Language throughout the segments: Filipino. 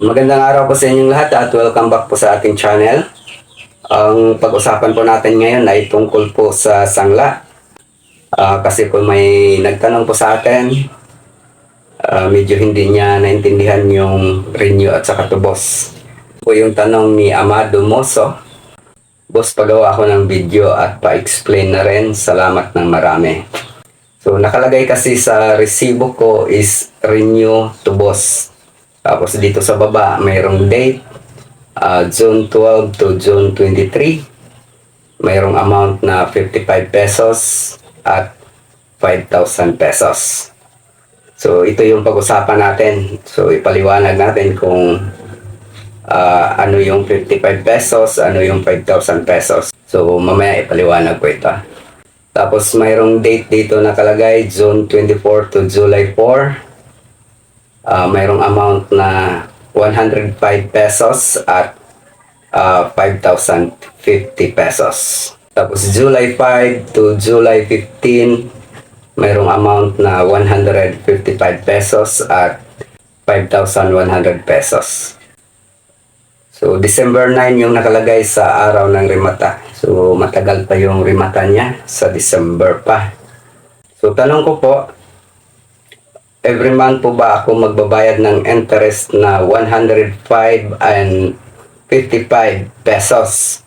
Magandang araw po sa inyong lahat at welcome back po sa ating channel. Ang pag-usapan po natin ngayon ay tungkol po sa sangla. Ah, kasi po may nagtanong po sa atin, ah, medyo hindi niya naintindihan yung renew at saka tubos. Po yung tanong ni Amado Moso. Boss, pagawa ako ng video at pa-explain na rin. Salamat ng marami. So, nakalagay kasi sa resibo ko is renew to boss. Tapos dito sa baba, mayroong date, ah, June 12 to June 23. Mayroong amount na 55 pesos at 5,000 pesos. So, ito yung pag-usapan natin. So, ipaliwanag natin kung ah, ano yung 55 pesos, ano yung 5,000 pesos. So, mamaya ipaliwanag ko ito. Tapos mayroong date dito nakalagay, June 24 to July 4. Ah, mayroong amount na 105 pesos at ah, 5,050 pesos. Tapos July 5 to July 15, mayroong amount na 155 pesos at 5,100 pesos. So, December 9 yung nakalagay sa araw ng rimata. So, matagal pa yung rimata niya sa December pa. So, tanong ko po, every month po ba ako magbabayad ng interest na 105 and 55 pesos?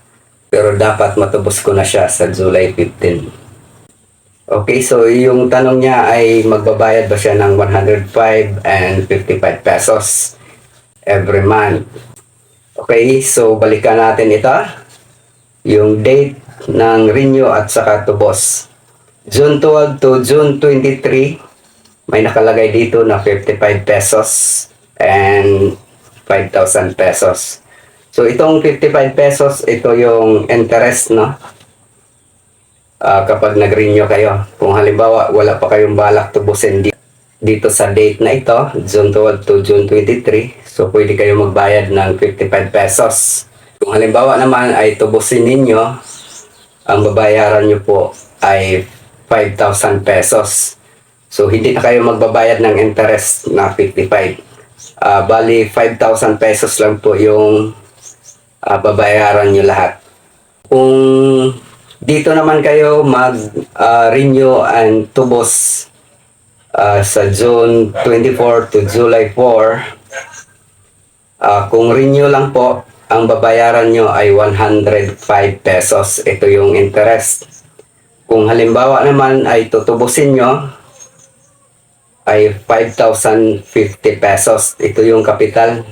Pero dapat matubos ko na siya sa July 15. Okay, so yung tanong niya ay magbabayad ba siya ng 105 and 55 pesos every month? Okay, so balikan natin ito. Yung date ng renew at saka tubos. June 12 to June 23, may nakalagay dito na 55 pesos and 5,000 pesos. So itong 55 pesos, ito yung interest, no? Ah, kapag nag-renew kayo. Kung halimbawa, wala pa kayong balak tubusin di- dito sa date na ito, June 12 to June 23, so pwede kayo magbayad ng 55 pesos. Kung halimbawa naman ay tubusin ninyo, ang babayaran nyo po ay 5,000 pesos. So hindi na kayo magbabayad ng interest na 55. Ah, bali 5,000 pesos lang po yung ah, babayaran nyo lahat. Kung dito naman kayo mag-renew and tubos ah, sa June 24 to July 4, ah, kung renew lang po, ang babayaran nyo ay 105 pesos. Ito yung interest. Kung halimbawa naman ay tutubusin nyo, ay 5,050 pesos. Ito yung kapital.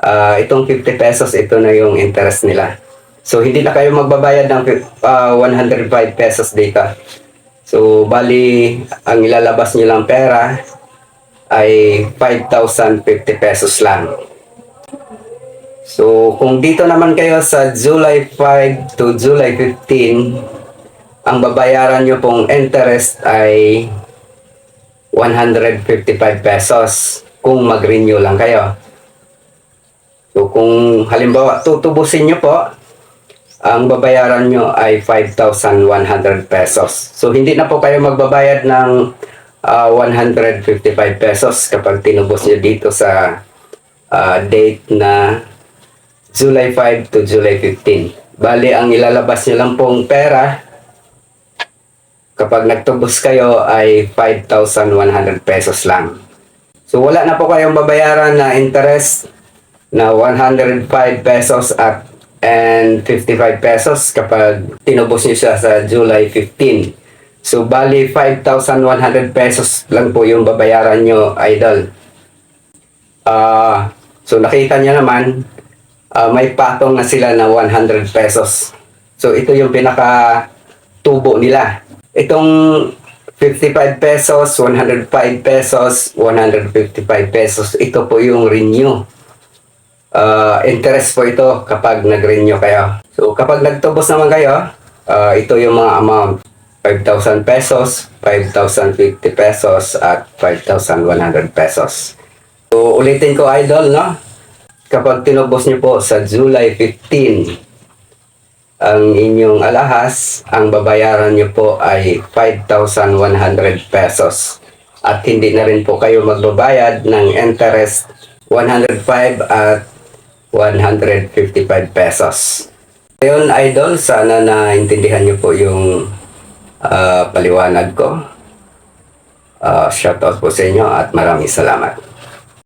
Ah, itong 50 pesos, ito na yung interest nila. So, hindi na kayo magbabayad ng ah, 105 pesos dito. So, bali, ang ilalabas nyo lang pera ay 5,050 pesos lang. So, kung dito naman kayo sa July 5 to July 15, ang babayaran nyo pong interest ay 155 pesos kung mag-renew lang kayo. So, kung halimbawa tutubusin nyo po, ang babayaran nyo ay 5,100 pesos. So, hindi na po kayo magbabayad ng ah, 155 pesos kapag tinubos nyo dito sa ah, date na July 5 to July 15. Bali, ang ilalabas nyo lang pong pera kapag nagtubos kayo ay 5,100 pesos lang. So, wala na po kayong babayaran na interest na 105 pesos at and 55 pesos kapag tinubos niyo siya sa July 15. So, bali 5,100 pesos lang po yung babayaran nyo, idol. Ah, so nakita niya naman, ah, may patong na sila na 100 pesos. So, ito yung pinaka tubo nila. Itong 55 pesos, 105 pesos, 155 pesos, ito po yung renew. Ah, interest po ito kapag nag-renew kayo. So, kapag nagtubos naman kayo, ah, ito yung mga amount. 5,000 pesos, 5,050 pesos, at 5,100 pesos. So, ulitin ko, idol, no? Kapag tinubos niyo po sa July 15, ang inyong alahas, ang babayaran niyo po ay 5,100 pesos. At hindi na rin po kayo magbabayad ng interest 105 at 155 pesos. Ngayon, idol, sana naintindihan niyo po yung ah, paliwanag ko. Uh, shoutout po sa inyo at maraming salamat.